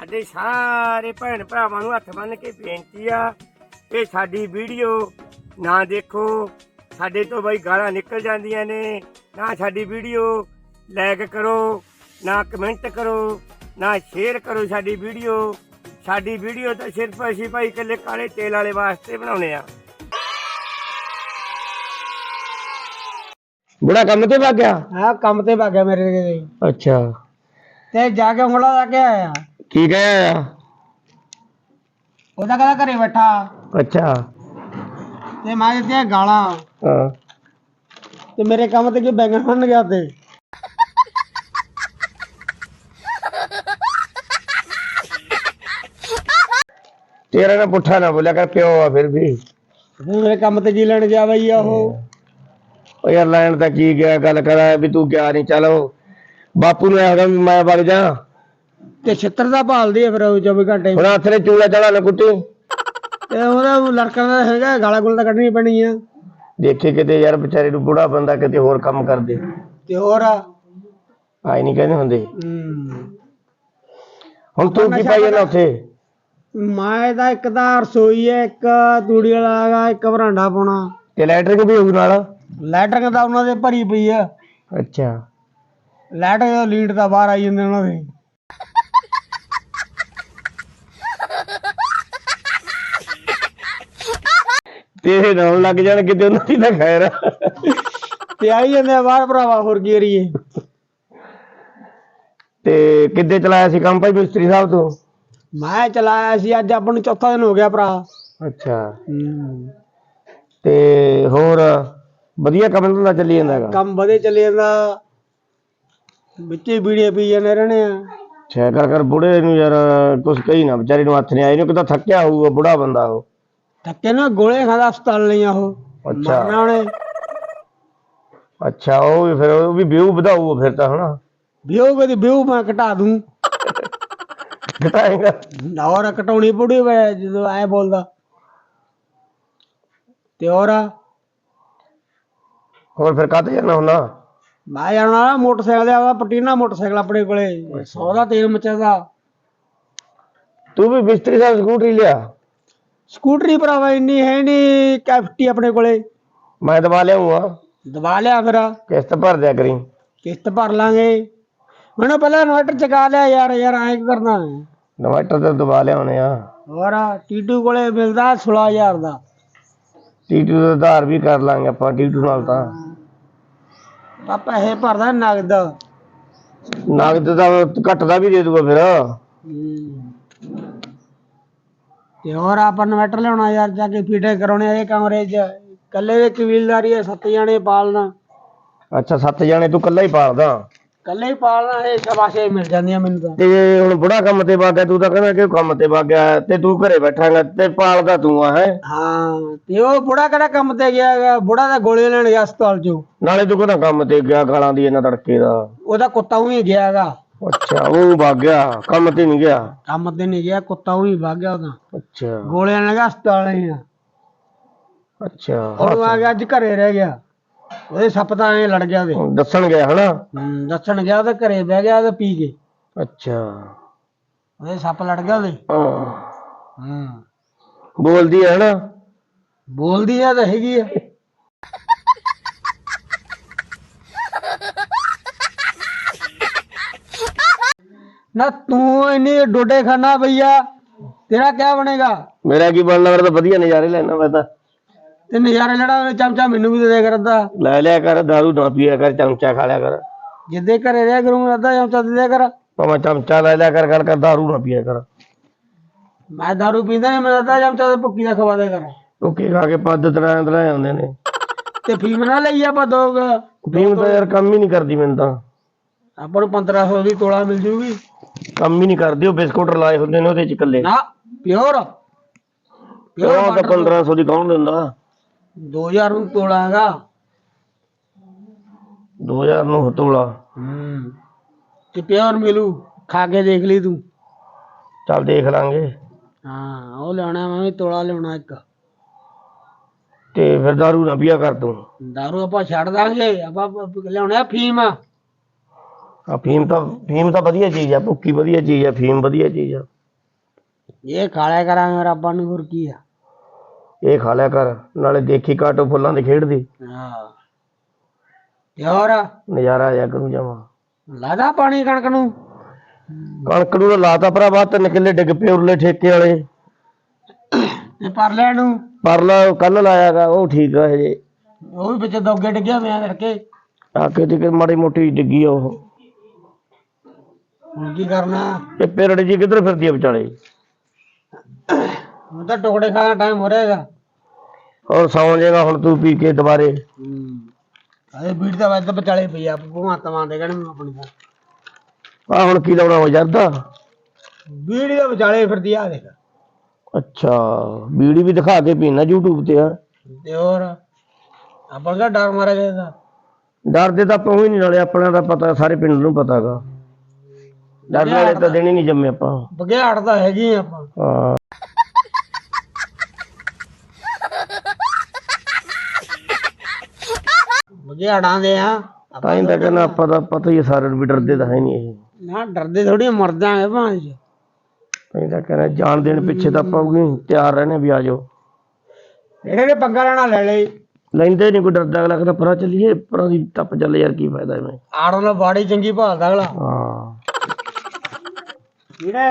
ਸਾਡੇ ਸਾਰੇ ਭੈਣ ਭਰਾਵਾਂ ਨੂੰ ਹੱਥ ਬੰਨ ਕੇ ਬੇਨਤੀ ਆ ਕਿ ਸਾਡੀ ਵੀਡੀਓ ਨਾ ਦੇਖੋ। ਸਾਡੇ ਤੋਂ ਬਈ ਗਾਲਾਂ ਨਿਕਲ ਜਾਂਦੀਆਂ ਨੇ। ਨਾ ਸਾਡੀ ਵੀਡੀਓ ਲਾਈਕ ਕਰੋ ਨਾ ਕਮੈਂਟ ਕਰੋ ਨਾ ਸ਼ੇਅਰ ਕਰੋ ਸਾਡੀ ਵੀਡੀਓ। ਸਾਡੀ ਵੀਡੀਓ ਤਾਂ ਸਿਰਫ ਅਸੀਂ ਭਾਈ ਇਕੱਲੇ ਕਾਲੇ ਤੇਲ ਵਾਲੇ ਵਾਸਤੇ ਬਣਾਉਨੇ ਆ। ਬੁੜਾ ਕੰਮ ਤੇ ਗਿਆ? ਹਾਂ ਕੰਮ ਤੇ ਭਾਗਿਆ ਮੇਰੇ ਦੇ ਅੱਛਾ। ਤੇ ਜਾ ਕੇ ਉਂਗਲਾ ਲਾ ਕੇ ਆਇਆ। ਕੀ ਕਹਿਆ ਉਹਦਾ ਕਹਿੰਦਾ ਘਰੇ ਬੈਠਾ। ਅੱਛਾ। ਤੇ ਮੈਂ ਦਿੱਤੀਆਂ ਗਾਲਾਂ। ਹਾਂ। ਤੇ ਮੇਰੇ ਕੰਮ ਤੇ ਕੀ ਬੈਂਗਣ ਫੜਨ ਗਿਆ ਤੇ ਤੇਰਾ ਨਾ ਪੁੱਠਾ ਨਾ ਬੋਲਿਆ ਕਰ ਪਿਓ ਆ ਫਿਰ ਵੀ। ਹੁਣ ਮੇਰੇ ਕੰਮ ਤੇ ਕੀ ਲੈਣ ਗਿਆ ਬਈ ਆ ਉਹ ਉਹ ਯਾਰ ਲੈਣ ਤਾਂ ਕੀ ਗਿਆ ਗੱਲ ਕਰਾ ਵੀ ਤੂੰ ਗਿਆ ਨਹੀਂ ਚਲੋ ਬਾਪੂ ਨੂੰ ਆਖਦਾ ਵੀ ਮੈਂ ਵਗ ਜਾ। ਤੇ ਛਿੱਤਰ ਦਾ ਭਾਲਦੀ ਆ ਫਿਰ ਉਹ 24 ਘੰਟੇ। ਹੁਣ ਹੱਥ ਨੇ ਚੂਲਾ ਚੜਾ ਨਾ ਕੁੱਟੀ। ਤੇ ਉਹਦਾ ਲੜਕਾ ਦਾ ਹੈਗਾ ਗਾਲਾਂ ਗੁਲਾਂ ਤਾਂ ਕੱਢਣੀ ਪੈਣੀ ਆ ਦੇਖੇ ਕਿਤੇ ਯਾਰ ਵਿਚਾਰੇ ਨੂੰ ਬੁੜਾ ਬੰਦਾ ਕਿਤੇ ਹੋਰ ਕੰਮ ਕਰਦੇ। ਤੇ ਹੋਰ ਆਈ ਨਹੀਂ ਕਹਿੰਦੇ ਹੁੰਦੇ। ਹੁਣ ਤੂੰ ਕੀ ਪਾਈ ਜਾਂਦਾ ਉੱਥੇ? ਮੈਂ ਤਾਂ ਇੱਕ ਤਾਂ ਰਸੋਈ ਹੈ ਇੱਕ ਤੂੜੀ ਵਾਲਾ ਹੈਗਾ ਇੱਕ ਬਰਾਂਡਾ ਪਾਉਣਾ। ਤੇ ਲੈਟਰਿੰਗ ਵੀ ਹੋਊ ਨਾਲ? ਲੈਟਰਿੰਗ ਤਾਂ ਉਹਨਾਂ ਦੇ ਭਰੀ ਪਈ ਆ। ਅੱਛਾ। ਲੈਟ ਲੀਡ ਤਾਂ ਬਾਹਰ ਆਈ ਜਾਂਦੇ ਉਹਨਾਂ ਦੇ। ਤੇਰੇ ਨਾਲ ਲੱਗ ਜਾਣ ਕਿਤੇ ਉਹਨਾਂ ਦੀ ਤਾਂ ਖੈਰ ਆ। ਤੇ ਆਈ ਜਾਂਦੇ ਆ ਬਾਹਰ ਭਰਾਵਾ ਹੋਰ ਕੀ ਕਰੀਏ। ਤੇ ਕਿੱਦੇ ਚਲਾਇਆ ਸੀ ਕੰਮ ਭਾਈ ਮਿਸਤਰੀ ਸਾਹਿਬ ਤੋਂ? ਮੈਂ ਚਲਾਇਆ ਸੀ ਅੱਜ ਆਪਾਂ ਨੂੰ ਚੌਥਾ ਦਿਨ ਹੋ ਗਿਆ ਭਰਾ। ਅੱਛਾ। ਤੇ ਹੋਰ ਵਧੀਆ ਕੰਮ ਧੰਦਾ ਚੱਲੀ ਜਾਂਦਾ ਹੈਗਾ? ਕੰਮ ਵਧੇ ਚੱਲੇ ਜਾਂਦਾ। ਵਿੱਚੇ ਵੀਡੀਓ ਪੀ ਜਾਂਦੇ ਰਹਿਣੇ ਆ। ਛੇ ਕਰ ਕਰ ਬੁੜੇ ਨੂੰ ਯਾਰ ਕੁਛ ਕਹੀ ਨਾ ਵਿਚਾਰੇ ਨੂੰ ਹੱਥ ਨਹੀਂ ਆਏ ਨੂੰ ਕਿਤਾ ਥੱਕਿਆ ਹੋਊਗਾ ਬੁੜਾ ਬੰਦਾ ਉਹ। ਥੱਕੇ ਨਾ ਗੋਲੇ ਖਾਦਾ ਹਸਪਤਾਲ ਲਈਆਂ ਉਹ ਅੱਛਾ। ਮਰਨਾ ਉਹਨੇ। ਅੱਛਾ ਉਹ ਵੀ ਫਿਰ ਉਹ ਵੀ ਵਿਊ ਵਧਾਊ ਫਿਰ ਤਾਂ ਹਨਾ? ਵਿਊ ਕਦੀ ਵਿਊ ਮੈਂ ਘਟਾ ਦੂੰ। ਘਟਾਏਗਾ। ਔਰ ਘਟਾਉਣੀ ਪੜੀ ਵੇ ਜਦੋਂ ਐ ਬੋਲਦਾ। ਤੇ ਹੋਰ ਹੋਰ ਫਿਰ ਕਾਹਤੇ ਜਾਣਾ ਹੁੰਦਾ ਮੈਂ ਜਾਣਾ ਮੋਟਰਸਾਈਕਲ ਤੇ ਆਦਾ ਪਟੀਨਾ ਮੋਟਰਸਾਈਕਲ ਆਪਣੇ ਕੋਲੇ। 100 ਦਾ ਤੇਲ ਮਚਦਾ ਤੂੰ ਵੀ ਮਿਸਤਰੀ ਸਾਹਿਬ ਸਕੂਟਰੀ ਲਿਆ? ਸਕੂਟਰੀ ਭਰਾਵਾ ਇੰਨੀ ਹੈ ਨਹੀਂ ਕੈਫਟੀ ਆਪਣੇ ਕੋਲੇ। ਮੈਂ ਦਬਾ ਲਿਆਉਂਗਾ ਦਬਾ ਲਿਆ ਫਿਰ। ਕਿਸ਼ਤ ਭਰ ਦਿਆ ਕਰੀ। ਕਿਸ਼ਤ ਭਰ ਲਾਂਗੇ। ਮੈਨੂੰ ਪਹਿਲਾਂ ਇਨਵਰਟਰ ਚਕਾ ਲਿਆ ਯਾਰ ਯਾਰ ਐਂ ਕੀ ਕਰਨਾ? ਇਨਵਰਟਰ ਤੇ ਦਬਾ ਲਿਆਉਣੇ ਆ। ਹੋਰ ਟੀਟੂ ਕੋਲੇ ਮਿਲਦਾ 16000 ਦਾ। ਟੀਟੂ ਦਾ ਆਧਾਰ ਵੀ ਕਰ ਲਾਂਗੇ ਆਪਾਂ ਟੀਟੂ ਨਾਲ ਤਾਂ। ਆ ਪੈਸੇ ਭਰਦਾ ਨਗਦ। ਨਗਦ ਦਾ ਘੱਟ ਦਾ ਵੀ ਦੇ ਦੂਗਾ ਫਿਰ। ਤੇ ਹੋਰ ਆਪਾਂ ਇਨਵਰਟਰ ਲਿਆਉਣਾ ਯਾਰ ਜਾ ਕੇ ਫੀਟੇ ਕਰਾਉਣੇ ਇਹ ਕਮਰੇ 'ਚ। ਕੱਲੇ ਦੇ ਕਬੀਲਦਾਰੀ ਹੈ ਸੱਤ ਜਾਣੇ ਪਾਲਣਾ। ਅੱਛਾ ਸੱਤ ਜਾਣੇ ਤੂੰ ਇਕੱਲਾ ਹੀ ਪਾਲਦਾ? ਕੱਲੇ ਹੀ ਪਾਲਣਾ ਇਹ ਸ਼ਾਬਾਸ਼ੇ ਮਿਲ ਜਾਂਦੀਆਂ ਮੈਨੂੰ ਤਾਂ। ਤੇ ਹੁਣ ਬੁੜਾ ਕੰਮ ਤੇ ਵਗ ਗਿਆ ਤੂੰ ਤਾਂ ਕਹਿੰਦਾ ਕਿ ਉਹ ਕੰਮ ਤੇ ਵਗ ਗਿਆ ਤੇ ਤੂੰ ਘਰੇ ਬੈਠਾਂਗਾ ਤੇ ਪਾਲਦਾ ਤੂੰ ਆ ਹੈ? ਹਾਂ ਤੇ ਉਹ ਬੁੜਾ ਕਿਹੜਾ ਕੰਮ ਤੇ ਗਿਆ ਹੈਗਾ? ਬੁੜਾ ਤਾਂ ਗੋਲੇ ਲੈਣ ਗਿਆ ਹਸਪਤਾਲ 'ਚੋਂ। ਨਾਲੇ ਤੂੰ ਕਹਿੰਦਾ ਕੰਮ ਤੇ ਗਿਆ ਗਾਲਾਂ ਦੀ ਇਹਨਾਂ ਤੜਕੇ ਦਾ? ਉਹਦਾ ਕੁੱਤਾ ਉਹੀ ਗਿਆ ਹੈਗਾ। ਅੱਛਾ ਉਹ ਵਗ ਗਿਆ ਕੰਮ ਤੇ ਨਹੀਂ ਗਿਆ? ਕੰਮ ਤੇ ਨਹੀਂ ਗਿਆ ਕੁੱਤਾ ਉਹੀ ਵਗ ਗਿਆ ਉਹਦਾ। ਅੱਛਾ। ਗੋਲੇ ਲੈਣ ਗਿਆ ਹਸਪਤਾਲ ਨਹੀਂ ਆ। ਅੱਛਾ ਉਹ ਆ ਗਿਆ ਅੱਜ ਘਰੇ ਰਹਿ ਗਿਆ। ਉਹਦੇ ਸੱਪ ਤਾਂ ਐ ਲੜ ਗਿਆ ਉਹਦੇ। ਦੱਸਣ ਗਿਆ ਹਨਾ? ਹੂੰ, ਦੱਸਣ ਗਿਆ ਉਹਦੇ ਘਰੇ ਬਹਿ ਗਿਆ ਤੇ ਪੀ ਕੇ। ਅੱਛਾ। ਉਹਦੇ ਸੱਪ ਲੜ ਗਿਆ ਉਹਦੇ। ਹਾਂ। ਹੂੰ। ਬੋਲਦੀ ਹੈ ਹਨਾ? ਬੋਲਦੀ ਆ ਤਾਂ ਹੈਗੀ ਆ। ਨਾ ਤੂੰ ਇੰਨੀ ਡੋਡੇ ਖਾਣਾ ਭਈਆ ਤੇਰਾ ਕੀ ਬਣੇਗਾ? ਮੇਰਾ ਕੀ ਬਣਨਾ? ਮੇਰਾ ਤਾਂ ਵਧੀਆ ਨਜ਼ਾਰੇ ਲੈਣਾ ਮੈਂ ਤਾਂ। ਤੇ ਨਜ਼ਾਰੇ ਲੜਾ ਚਮਚਾ ਮੈਨੂੰ ਵੀ ਦੇ ਦੇ ਕਰਦਾ ਲੈ ਲਿਆ ਕਰ ਦਾਰੂ ਨਾ ਪੀਆ ਕਰ ਚਮਚਾ ਖਾ ਲਿਆ ਕਰ। ਜਿੱਦੇ ਘਰੇ ਰਹਿ ਕਰੂੰ ਅੱਧਾ ਚਮਚਾ ਦੇ ਦਿਆ ਕਰ। ਭਾਵੇਂ ਚਮਚਾ ਲੈ ਲਿਆ ਕਰ ਗੱਲ ਕਰ ਦਾਰੂ ਨਾ ਪੀਆ ਕਰ। ਮੈਂ ਦਾਰੂ ਪੀਂਦਾ ਨਹੀਂ ਮੈਂ ਅੱਧਾ ਚਮਚਾ ਤੇ ਭੁੱਕੀ ਦਾ ਖਵਾ ਦੇ ਕਰ। ਰੋਕੇ ਖਾ ਕੇ ਪੱਦ ਤਰਾਂ ਤਰਾਂ ਆਉਂਦੇ ਨੇ। ਤੇ ਫੀਮ ਨਾ ਲਈ ਆਪਾਂ ਦੋਗ ਫੀਮ ਤਾਂ ਯਾਰ ਕੰਮ ਹੀ ਨਹੀਂ ਕਰਦੀ ਮੈਨੂੰ ਤਾਂ। ਆਪਾਂ ਨੂੰ 1500 ਦੀ ਤੋਲਾ ਮਿਲ ਜੂਗੀ। ਕੰਮ ਹੀ ਨਹੀਂ ਕਰਦੀ ਉਹ ਬਿਸਕੁਟ ਲਾਏ ਹੁੰਦੇ ਨੇ ਉਹਦੇ ਚ ਇਕੱਲੇ। ਨਾ ਪਿਓਰ ਉਹ ਤਾਂ 1500 ਦੀ ਕੌਣ ਦਿੰਦਾ? 2000 ਨੂੰ ਤੋਲਾ ਹੈਗਾ। 2000 ਨੂੰ ਹਤੋਲਾ ਹੂੰ। ਤੇ ਪਿਓਰ ਮਿਲੂ। ਖਾ ਕੇ ਦੇਖ ਲਈ ਤੂੰ। ਚੱਲ ਦੇਖ ਲਾਂਗੇ। ਹਾਂ ਉਹ ਲੈਣਾ ਮੈਂ ਵੀ ਤੋਲਾ ਲਿਆਉਣਾ ਇੱਕ। ਤੇ ਫਿਰ ਦਾਰੂ ਨਾ ਪੀਆ ਕਰ ਤੂੰ। ਦਾਰੂ ਆਪਾਂ ਛੱਡ ਦਾਂਗੇ। ਆਪਾਂ ਲਿਆਉਣਾ ਫੀਮ। ਆ ਫੀਮ ਤਾਂ ਫੀਮ ਤਾਂ ਵਧੀਆ ਚੀਜ਼ ਆ। ਭੁੱਕੀ ਵਧੀਆ ਚੀਜ਼ ਆ। ਫੀਮ ਵਧੀਆ ਚੀਜ਼ ਆ। ਇਹ ਖਾਲਿਆ ਕਰਾਂਗੇ ਰੱਬਾਂ ਨੂੰ ਹੋਰ ਕੀ ਆ? ਇਹ ਖਾ ਲਿਆ ਕਰ ਨਾਲੇ ਦੇਖੀ ਕਾਟੋ ਫੁੱਲਾਂ ਦੇ ਖੇਡਦੀ ਹਾਂ। ਤੇ ਹੋਰ? ਨਜ਼ਾਰਾ ਆ ਜਾ ਕਰੂ ਜਾਵਾਂ। ਲਾਦਾ ਪਾਣੀ ਕਣਕ ਨੂੰ? ਕਣਕ ਨੂੰ ਤਾਂ ਲਾਤਾ ਭਰਾਵਾ ਤਿੰਨ ਕਿੱਲੇ ਡਿੱਗ ਪਏ ਉਰਲੇ ਠੇਕੇ ਵਾਲੇ। ਤੇ ਪਰਲੇ ਨੂੰ? ਪਰ ਲਾ ਕੱਲ ਲਾਇਆਗਾ ਉਹ ਠੀਕ ਆ ਹਜੇ। ਉਹ ਵੀ ਵਿੱਚ ਦੋਗੇ ਡਿੱਗਿਆ ਮੈਂ ਕਰਕੇ। ਆ ਕੇ ਤੇ ਮਾੜੀ ਮੋਟੀ ਡਿੱਗੀ ਆ ਉਹ। ਹੁਣ ਕੀ ਕਰਨਾ? ਤੇ ਪੇਰੜ ਜੀ ਕਿੱਧਰ ਫਿਰਦੀ ਆ ਵਿਚਾਲੇ? ਹੁਣ ਤਾਂ ਟੁਕੜੇ ਖਾਣ ਦਾ ਟਾਈਮ ਹੋ ਰਿਹਾਗਾ ਹੋਰ ਸੌਂ ਜਾਏਗਾ ਹੁਣ ਤੂੰ ਪੀ ਕੇ ਦੁਬਾਰੇ। ਅਰੇ ਬੀੜ ਦਾ ਵੱਜ ਵਿਚਾਲੇ ਪਈ ਆ ਭਗਵੰਤ ਦੇ ਕਹਿਣ ਨੂੰ ਆਪਣੀ ਆ ਹੁਣ ਕੀ ਲਾਉਣਾ ਹੋ ਜਾਂਦਾ ਬੀੜੀ ਦਾ ਵਿਚਾਲੇ ਫਿਰਦੀ ਆ ਦੇਖ। ਅੱਛਾ ਬੀੜੀ ਵੀ ਦਿਖਾ ਕੇ ਪੀਣਾ YouTube ਤੇ ਆ ਤੇ ਹੋਰ ਆਪਾਂ ਦਾ ਡਰ ਮਾਰਿਆ ਇਹਦਾ ਡਰਦੇ ਤਾਂ ਆਪਾਂ ਹੀ ਨਹੀਂ ਨਾਲੇ ਆਪਣਾ ਤਾਂ ਪਤਾ ਸਾਰੇ ਪਿੰਡ ਨੂੰ ਪਤਾਗਾ। ਡਰ ਵਾਲੇ ਤਾਂ ਹੀ ਨਹੀਂ ਜੰਮੇ ਆਪਾਂ। ਬਗਿਆੜ ਤਾਂ ਹੈਗੀ ਆ ਆਪਾਂ। ਹਾਂ। ਬਗਿਆੜਾਂ ਦੇ ਆ। ਤਾਂ ਹੀ ਤਾਂ ਕਹਿੰਦਾ ਆਪਾਂ ਤਾਂ ਪਤਾ ਹੀ ਆ ਨੂੰ ਵੀ ਡਰਦੇ ਤਾਂ ਹੈ ਨਹੀਂ ਇਹ। ਨਾ ਡਰਦੇ ਥੋੜੀ ਮਰ ਜਾਾਂਗੇ ਭਾਂ ਚ ਤਾਂ ਹੀ ਤਾਂ ਕਹਿੰਦਾ ਜਾਣ ਦੇਣ ਪਿੱਛੇ ਤਾਂ ਆਪਾਂ ਵੀ ਤਿਆਰ ਰਹਿੰਦੇ ਵੀ ਆ ਜਾਓ। ਜਿਹੜੇ ਨੇ ਪੰਗਾ ਲੈਣਾ ਲੈ ਲਈ। ਲੈਂਦੇ ਨਹੀਂ ਕੋਈ ਡਰਦਾ ਅਗਲਾ ਕਹਿੰਦਾ ਪਰਾਂ ਚੱਲੀਏ ਪਰਾਂ ਦੀ ਟੱਪ ਚੱਲ ਯਾਰ ਕੀ ਫਾਇਦਾ ਐਵੇਂ। ਆੜੋਂ ਨਾਲ ਬਾੜੀ ਚੰਗੀ ਭਾਲਦਾ ਅਗਲਾ। ਹਾਂ। ਜਿਹੜੇ